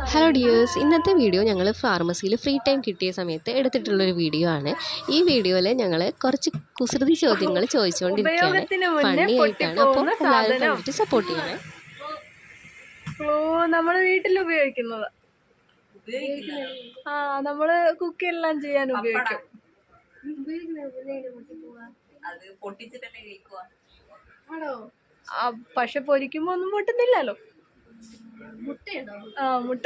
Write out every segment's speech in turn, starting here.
Hello dears ഇന്നത്തെ video ഞങ്ങൾ ഫാർമസിയിൽ free time കിട്ടിയ സമയത്ത് എടുത്തിട്ടുള്ളൊരു വീഡിയോ ആണ്. ഈ വീഡിയോയിൽ ഞങ്ങൾ കുറച്ച് കുസൃതി ചോദ്യങ്ങൾ ചോദിച്ചുകൊണ്ടിരിക്കുകയാണ് ഫണ്ണി ആയിട്ടാണ് അപ്പോൾ എല്ലാവരും കണ്ടിട്ട് സപ്പോർട്ട് ചെയ്യണേ. ഓ നമ്മൾ വീട്ടിൽ ഉപയോഗിക്കുന്നത്. ആ നമ്മൾ കുക്ക് എല്ലാം ചെയ്യാൻ ഉപയോഗിക്കും. പക്ഷെ പൊരിക്കുമ്പോ ഒന്നും പൊട്ടുന്നില്ലല്ലോ. ആ മുട്ട.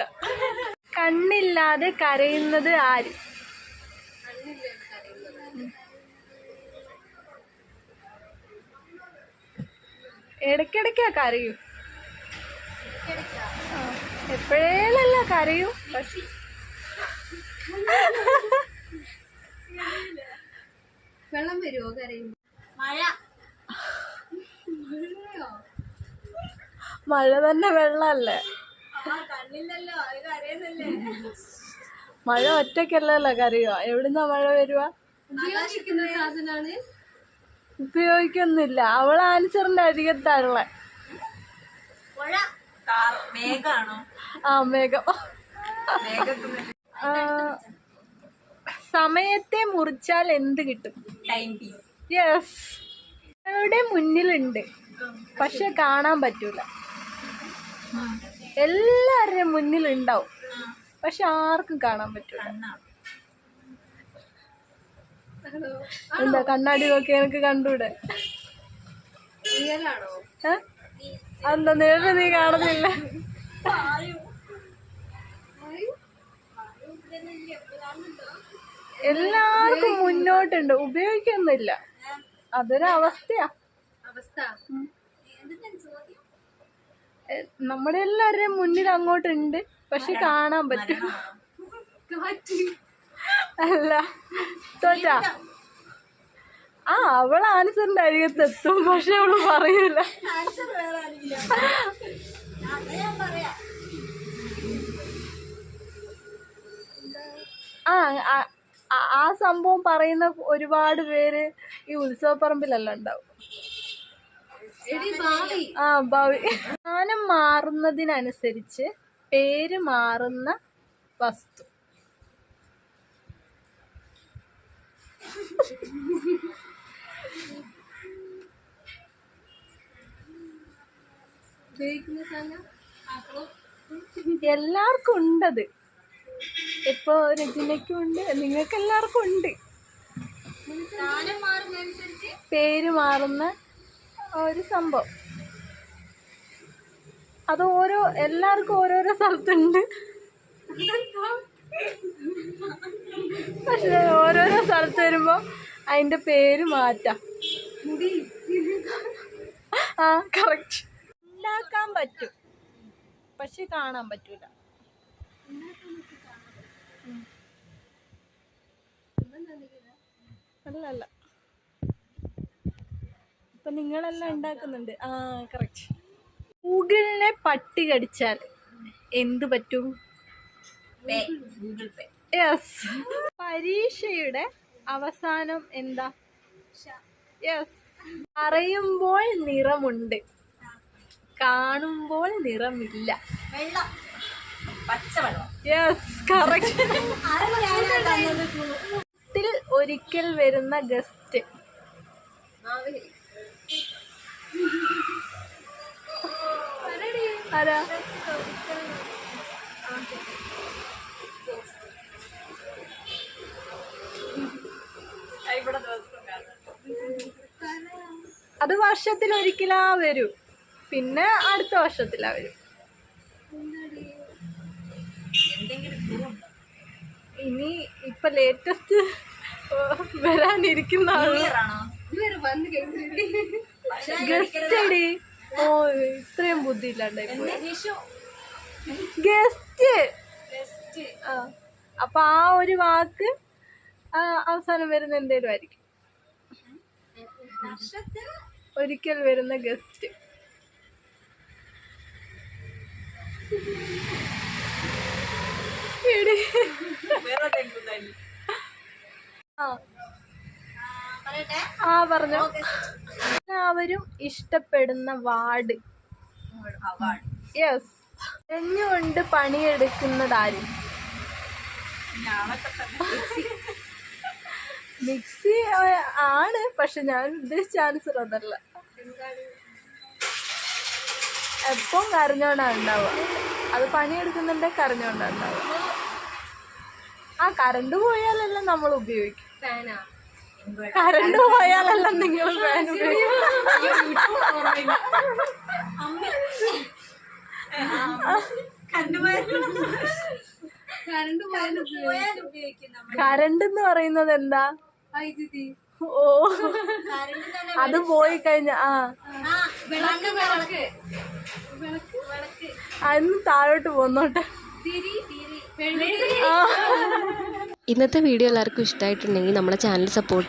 കണ്ണില്ലാതെ കരയുന്നത് ആര്? ഇടയ്ക്കിടയ്ക്കാ കരയൂ. എപ്പോഴേലല്ല കരയൂ. പക്ഷെ വെള്ളം വരുമോ കരയുമ്പോ? മഴ. മഴ തന്നെ അറിയുന്നല്ലേ മഴ ഒറ്റക്കല്ലല്ലോ കരയുക. എവിടുന്നാ മഴ വരുക ഉപയോഗിക്കുന്നില്ല. അവൾ ആൻസറിന്റെ അരികത്താണുള്ള. മഴ കാർ മേഘാണോ? ആ മേഘം. മേഘത്തിന് സമയത്തെ മുറിച്ചാൽ എന്ത് കിട്ടും? യെസ് ഞങ്ങളുടെ മുന്നിലുണ്ട്. പക്ഷെ കാണാൻ പറ്റൂല. എല്ലാവരുടെയും മുന്നിൽ ഉണ്ടാവും. പക്ഷെ ആർക്കും കാണാൻ പറ്റൂല. എന്താ കണ്ണാടി നോക്കി എനിക്ക് കണ്ടൂടെ? എന്താ നേരിട്ട് നീ കാണുന്നില്ല? എല്ലാവർക്കും മുന്നോട്ടുണ്ട്. ഉപയോഗിക്കുന്നില്ല അതൊരവസ്ഥയാ. അവസ്ഥ? നമ്മുടെ എല്ലാവരുടെയും മുന്നിൽ അങ്ങോട്ടുണ്ട്. പക്ഷെ കാണാൻ പറ്റും. അല്ല തോറ്റാ? ആ അവൾ ആൻസറിന്റെ അരികത്തെത്തും പക്ഷെ അവൾ പറയൂല. ആ ആ- സംഭവം പറയുന്ന ഒരുപാട് പേര് ഈ ഉത്സവപ്പറമ്പിലല്ല ഉണ്ടാവും. ആ ഭാവി സ്ഥാനം മാറുന്നതിനനുസരിച്ച് പേര് മാറുന്ന വസ്തു. എല്ലാവർക്കും ഉണ്ടത്. ഇപ്പൊ രചനയ്ക്കും ഉണ്ട്. നിങ്ങൾക്ക് എല്ലാവർക്കും ഉണ്ട് പേര് മാറുന്ന ഒരു സംഭവം. അത് ഓരോ എല്ലാവർക്കും ഓരോരോ സ്ഥലത്തുണ്ട്. പക്ഷെ ഓരോരോ സ്ഥലത്ത് വരുമ്പോൾ അതിന്റെ പേര് മാറ്റാം. ആ കറക്റ്റ് ഉണ്ടാക്കാൻ പറ്റും. പക്ഷെ കാണാൻ പറ്റൂല. അല്ല അല്ല. ഇപ്പൊ നിങ്ങളെല്ലാം ഉണ്ടാക്കുന്നുണ്ട്. ആ കറക്റ്റ് ഗൂഗിളിനെ പട്ടി കടിച്ചാൽ എന്ത് പറ്റും? ഗൂഗിൾ പേ. യെസ് പരീക്ഷയുടെ അവസാനം എന്താ? യെസ് പറയുമ്പോൾ നിറമുണ്ട്. കാണുമ്പോൾ നിറമില്ല. യെസ് കറക്റ്റ് ഒരിക്കൽ വരുന്ന ഗസ്റ്റ്. ആരാ? അത് വർഷത്തിൽ ഒരിക്കലാ വരൂ. പിന്നെ അടുത്ത വർഷത്തിലാ വരും? ഇനി ഇപ്പൊ ലേറ്റസ്റ്റ് വരാനിരിക്കുന്ന ആൾ. Clear ആണോ? ഇതുവരെ വന്ന് കേട്ടില്ലേ ഗസ്റ്റ് ഓ ഇത്രയും ബുദ്ധി ഇല്ലാണ്ടായി ഗസ്റ്റ് അപ്പൊ ആ ഒരു വാക്ക് അവസാനം വരുന്ന എന്തേലും ആയിരിക്കും. ഒരിക്കൽ വരുന്ന ഗസ്റ്റ്. ആ പറഞ്ഞോ. എല്ലാവരും ഇഷ്ടപ്പെടുന്ന വാർഡ്. യെസ് കരഞ്ഞുകൊണ്ട് പണിയെടുക്കുന്നതാരും മിക്സി ആണ്. പക്ഷെ ഞാൻ ഉദ്ദേശിച്ച ആൻസർ അതല്ല. എപ്പം കരഞ്ഞോണ്ടാ ഉണ്ടാവുക? അത് പണിയെടുക്കുന്നുണ്ടെ കരഞ്ഞോണ്ടാ ഉണ്ടാവുക? ആ കറണ്ട് പോയാലല്ല നമ്മൾ ഉപയോഗിക്കും. ഫാനാ. കറണ്ട് പോയാലല്ല നിങ്ങൾ കരണ്ട് എന്ന് പറയുന്നത് എന്താ? വൈദ്യുതി. ഓ. അത് പോയി കഴിഞ്ഞ ആ. അന്ന് താഴോട്ട് പോന്നോട്ടെ. ഇന്നത്തെ വീഡിയോ എല്ലാവർക്കും ഇഷ്ടമായിട്ടുണ്ടെങ്കിൽ നമ്മുടെ ചാനൽ സപ്പോർട്ട്